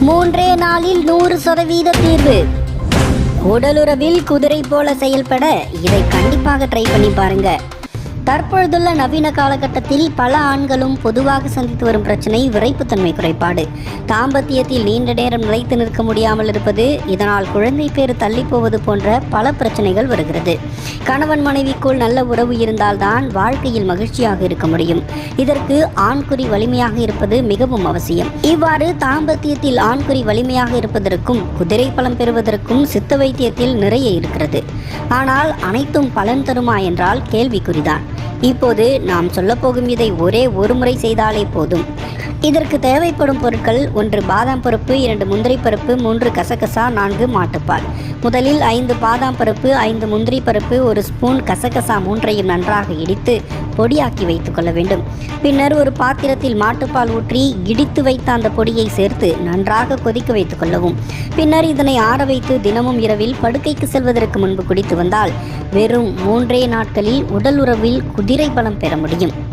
மூன்றே நாளில் நூறு சதவீத தீர்வு. உடலுறவில் குதிரை போல செயல்பட இதை கண்டிப்பாக ட்ரை பண்ணி பாருங்க. தற்பொழுதுள்ள நவீன காலகட்டத்தில் பல ஆண்களும் பொதுவாக சந்தித்து வரும் பிரச்சனை விரைப்புத்தன்மை குறைபாடு. தாம்பத்தியத்தில் நீண்ட நேரம் நிலைத்து நிற்க முடியாமல் இருப்பது இதனால் குழந்தை பேர் தள்ளி போவது போன்ற பல பிரச்சனைகள் வருகிறது. கணவன் மனைவிக்குள் நல்ல உறவு இருந்தால்தான் வாழ்க்கையில் மகிழ்ச்சியாக இருக்க முடியும். இதற்கு ஆண்குறி வலிமையாக இருப்பது மிகவும் அவசியம். இவ்வாறு தாம்பத்தியத்தில் ஆண்குறி வலிமையாக இருப்பதற்கும் குதிரை பலம் பெறுவதற்கும் சித்த வைத்தியத்தில் நிறைய இருக்கிறது. ஆனால் அனைத்தும் பலன் தருமா என்றால் கேள்விக்குறிதான். இப்போது நாம் சொல்லப்போகும் இதை ஒரே ஒரு முறை செய்தாலே போதும். இதற்கு தேவைப்படும் பொருட்கள் ஒன்று பாதாம் பருப்பு இரண்டு முந்திரி பருப்பு மூன்று கசகசா நான்கு மாட்டுப்பால். முதலில் ஐந்து பாதாம் பருப்பு ஐந்து முந்திரி பருப்பு ஒரு ஸ்பூன் கசகசா மூன்றையும் நன்றாக இடித்து பொடியாக்கி வைத்துக் கொள்ள வேண்டும். பின்னர் ஒரு பாத்திரத்தில் மாட்டுப்பால் ஊற்றி இடித்து வைத்த அந்த பொடியை சேர்த்து நன்றாக கொதிக்க வைத்துக் கொள்ளவும். பின்னர் இதனை ஆற வைத்து தினமும் இரவில் படுக்கைக்கு செல்வதற்கு முன்பு குடித்து வந்தால் வெறும் மூன்றே நாட்களில் உடல் உறவில் குதிரை பலம் பெற முடியும்.